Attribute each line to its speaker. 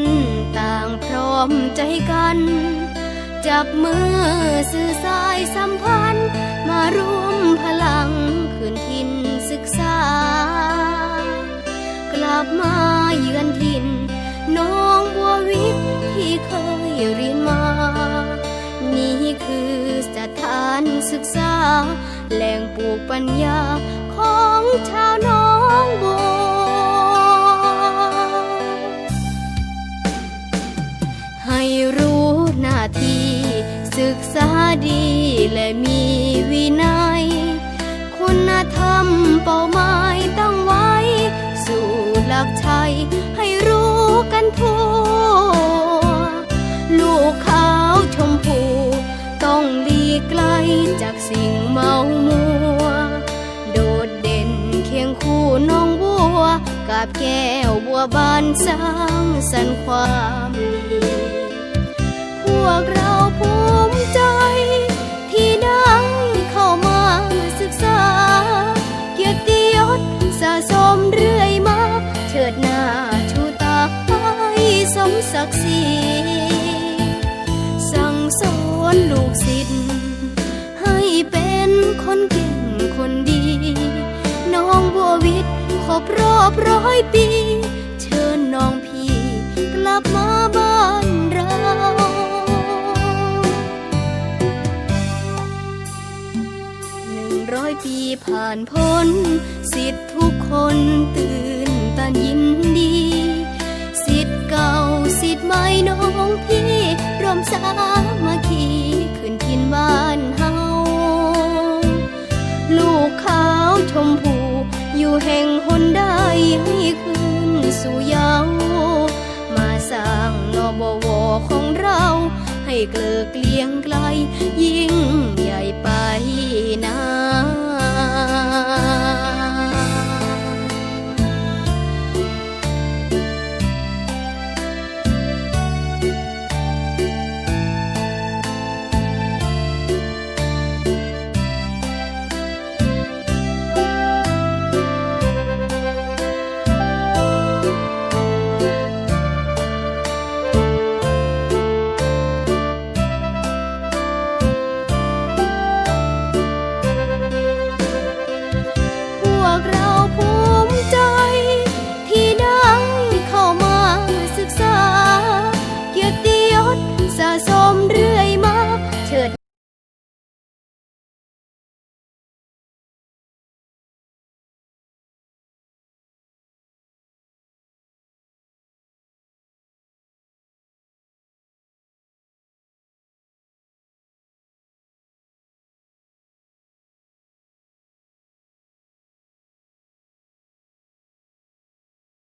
Speaker 1: นต่างพร้อมใจกัน จับมือสื่อสายสัมพันธ์ มารวมพลังคืนถิ่นศึกษา กลับมาเยือนถิ่นน้องบัววิทย์ที่เคยเรียนมา นี่คือสถานศึกษา แหล่งปลูกปัญญา ที่ศึกษาดีและมีวินัย คุณธรรมเป้าหมายตั้งไว้ สู่หลักชัยให้รู้กันทั่ว ลูกขาวชมพู ต้องหลีกไกลจากสิ่งเมามัว โดดเด่นเคียงคู่น้องบัว กับแก้วบัวบานสร้างสรรค์ความ ดิ์ศรีสั่งสอนลูกศิษย์ให้เป็นคนเก่งคนดี น้องบัววิทย์ครบรอบร้อยปี เชิญน้องพี่กลับมาบ้านเราหนึ่งร้อยปีผ่านพ้น สิทธิ์ทุกคนตื่นตันยินดี สิทธิ์เก่า สิทธิ์ใหม่น้องพี่รวมสามัคคีขึ้นทินบ้านเฮาลูกขาวชมพูอยู่แห่งหนได้ให้คืนสู่เยาวมาสร้างนบวของเรา ให้เกลือเกลียงไกล ยิ่งใหญ่ไป